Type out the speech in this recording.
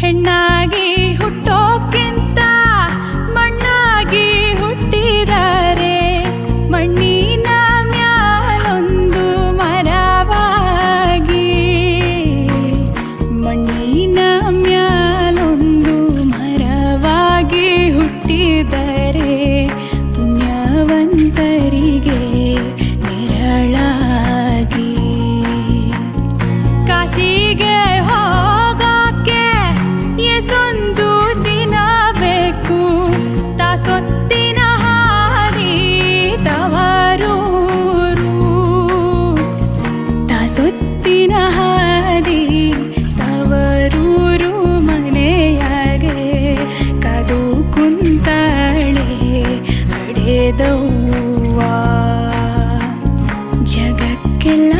ಹೆಣ್ಣ ಸೊತ್ತಿನ ಹಾಲಿ ತವರೂರು. ತಸೊತ್ತಿನ ಹಾಲಿ ತವರೂರು ಮನೆಯಾಗೆ ಕದು ಕುಂತಳೆ ಅಡೆದವ್ವ. ಜಗಕ್ಕೆಲ್ಲ